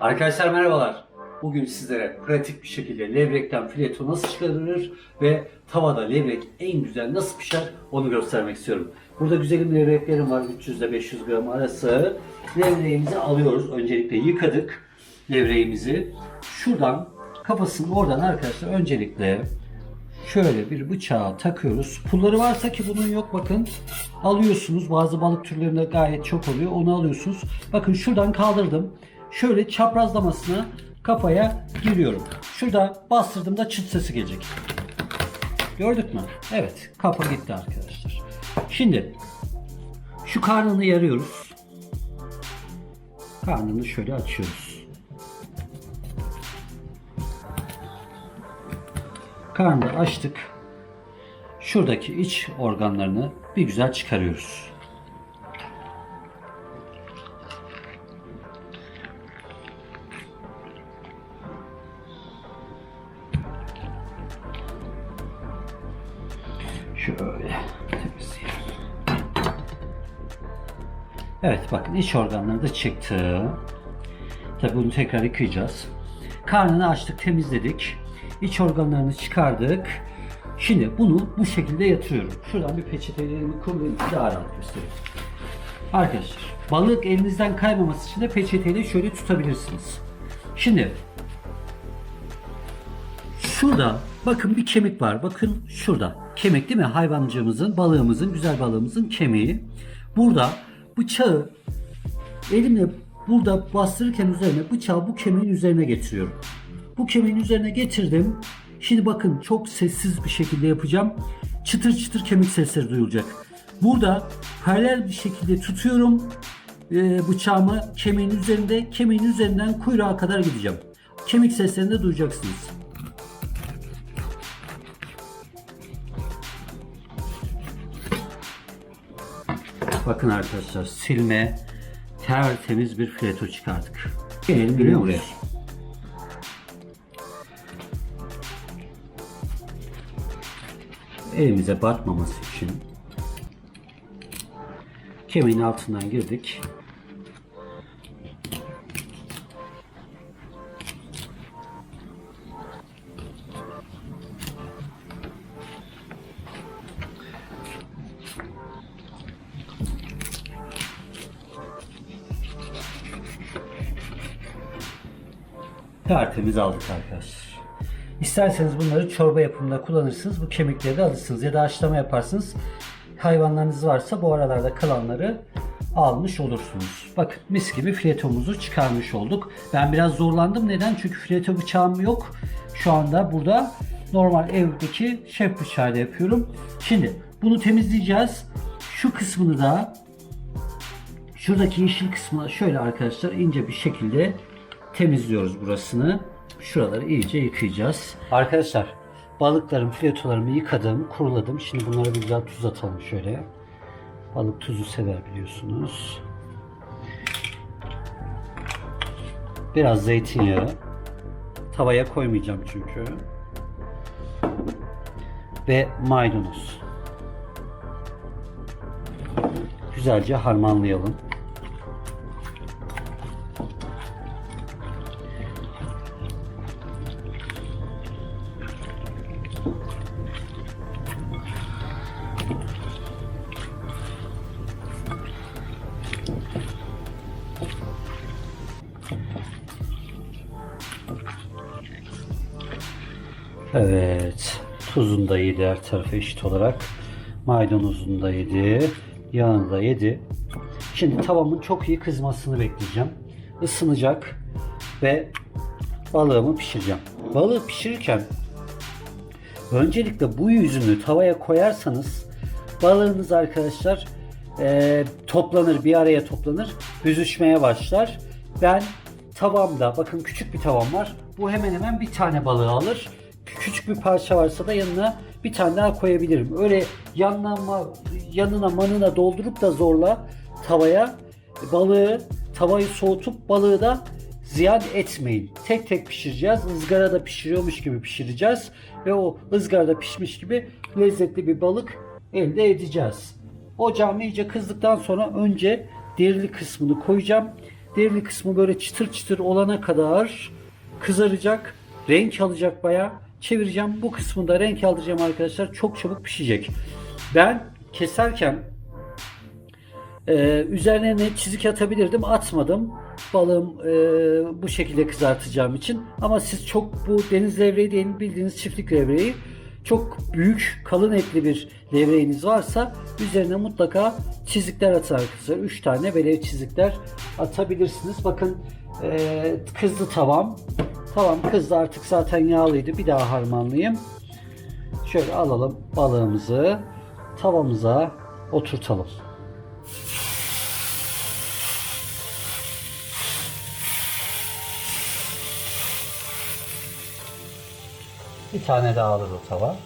Arkadaşlar merhabalar. Bugün sizlere pratik bir şekilde levrekten fileto nasıl çıkarılır ve tavada levrek en güzel nasıl pişer onu göstermek istiyorum. Burada güzelim levreklerim var 300 ile 500 gram arası. Levreğimizi alıyoruz. Öncelikle yıkadık levreğimizi. Şuradan kafasını oradan arkadaşlar öncelikle şöyle bir bıçağa takıyoruz. Pulları varsa ki bunun yok bakın. Alıyorsunuz. Bazı balık türlerinde gayet çok oluyor. Onu alıyorsunuz. Bakın şuradan kaldırdım. Şöyle çaprazlamasına kafaya giriyorum. Şurada bastırdığımda çıt sesi gelecek. Gördük mü? Evet. Kafa gitti arkadaşlar. Şimdi şu karnını yarıyoruz. Karnını şöyle açıyoruz. Karnını açtık. Şuradaki iç organlarını bir güzel çıkarıyoruz. Şöyle temizleyelim. Evet bakın iç organları da çıktı. Tabi bunu tekrar yıkayacağız. Karnını açtık, temizledik. İç organlarını çıkardık. Şimdi bunu bu şekilde yatırıyorum. Şuradan bir peçetelerimi kullanayım. Daha rahat göstereyim. Arkadaşlar balık elinizden kaymaması için de peçeteyle şöyle tutabilirsiniz. Şimdi Şurada bakın bir kemik var. Bakın şurada. Kemik değil mi? Hayvancığımızın, balığımızın, güzel balığımızın kemiği. Burada bıçağı elimle burada bastırırken üzerine bıçağı bu kemiğin üzerine getiriyorum. Bu kemiğin üzerine getirdim. Şimdi bakın çok sessiz bir şekilde yapacağım. Çıtır çıtır kemik sesleri duyulacak. Burada paralel bir şekilde tutuyorum e, bıçağımı kemiğin üzerinde. Kemiğin üzerinden kuyruğa kadar gideceğim. Kemik seslerini de duyacaksınız. Bakın arkadaşlar silme tertemiz bir fileto çıkardık. Gelelim görüyor buraya. Elimize batmaması için kemiğin altından girdik. Tertemiz aldık arkadaşlar. İsterseniz bunları çorba yapımında kullanırsınız. Bu kemikleri de alırsınız ya da haşlama yaparsınız. Hayvanlarınız varsa bu aralarda kalanları almış olursunuz. Bakın mis gibi filetomuzu çıkarmış olduk. Ben biraz zorlandım. Neden? Çünkü fileto bıçağım yok. Şu anda burada normal evdeki şef bıçağıyla yapıyorum. Şimdi bunu temizleyeceğiz. Şu kısmını da Şuradaki yeşil kısmı şöyle arkadaşlar ince bir şekilde temizliyoruz burasını. Şuraları iyice yıkayacağız. Arkadaşlar balıklarım, filetolarımı yıkadım, kuruladım. Şimdi bunlara bir güzel tuz atalım şöyle. Balık tuzu sever biliyorsunuz. Biraz zeytinyağı. Tavaya koymayacağım çünkü. Ve maydanoz. Güzelce harmanlayalım. Evet. Tuzunu da yedi her tarafı eşit olarak. Maydanozunu da yedi. Yağını da yedi. Şimdi tavamın çok iyi kızmasını bekleyeceğim. Isınacak ve balığımı pişireceğim. Balığı pişirirken öncelikle bu yüzünü tavaya koyarsanız balığınız arkadaşlar eee, toplanır bir araya toplanır büzüşmeye başlar. Ben tavamda bakın küçük bir tavam var. Bu hemen hemen bir tane balığı alır. Küçük bir parça varsa da yanına bir tane daha koyabilirim. Öyle yanına ma- yanına manına doldurup da zorla tavaya balığı tavayı soğutup balığı da ziyan etmeyin. Tek tek pişireceğiz. Izgarada pişiriyormuş gibi pişireceğiz ve o ızgarada pişmiş gibi lezzetli bir balık elde edeceğiz. Ocağım iyice kızdıktan sonra önce derili kısmını koyacağım. Derili kısmı böyle çıtır çıtır olana kadar kızaracak. Renk alacak bayağı. Çevireceğim. Bu kısmında renk alacağım arkadaşlar. Çok çabuk pişecek. Ben keserken ee, üzerine ne çizik atabilirdim atmadım. Balığım e, bu şekilde kızartacağım için. Ama siz çok bu deniz levreği değil bildiğiniz çiftlik levreği çok büyük kalın etli bir levreğiniz varsa üzerine mutlaka çizikler atın arkadaşlar. 3 tane böyle çizikler atabilirsiniz. Bakın e, kızdı tavam. Tamam kızdı artık zaten yağlıydı. Bir daha harmanlayayım. Şöyle alalım balığımızı tavamıza oturtalım. Bir tane daha alır o tava.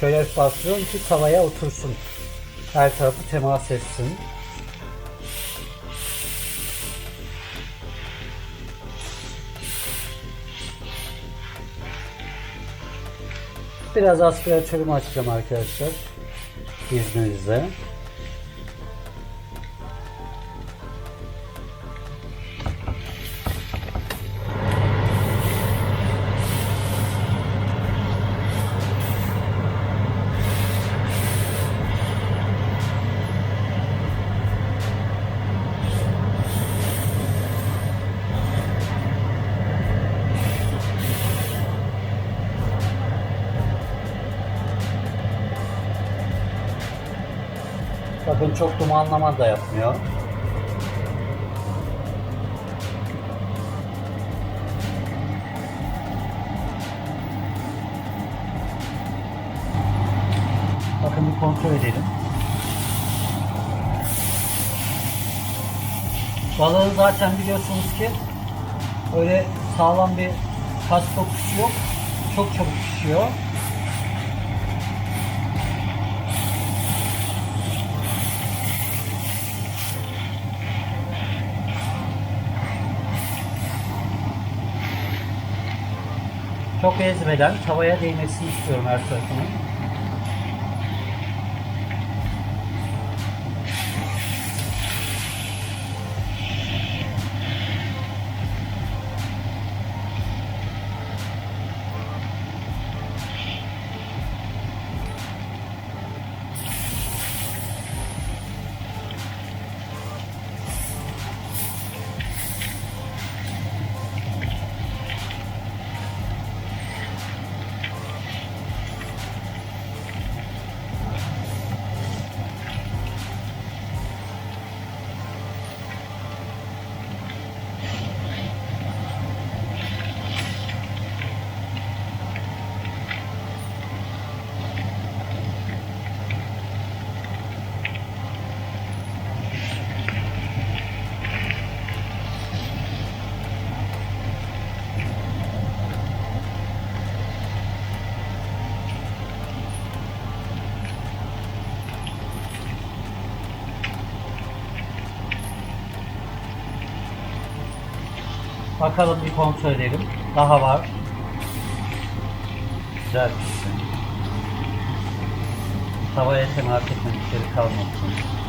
Şöyle bastırıyorum ki tavaya otursun. Her tarafı temas etsin. Biraz aspiratörümü açacağım arkadaşlar. İzninizle. Bakın çok dumanlama da yapmıyor. Bakın bir kontrol edelim. Balığı zaten biliyorsunuz ki öyle sağlam bir kas kokusu yok. Çok çabuk pişiyor. Çok ezmeden tavaya değmesini istiyorum her tarafının. Bakalım bir kontrol edelim. Daha var. Güzel pişsin. Tavaya temas etmedikleri kalmasın.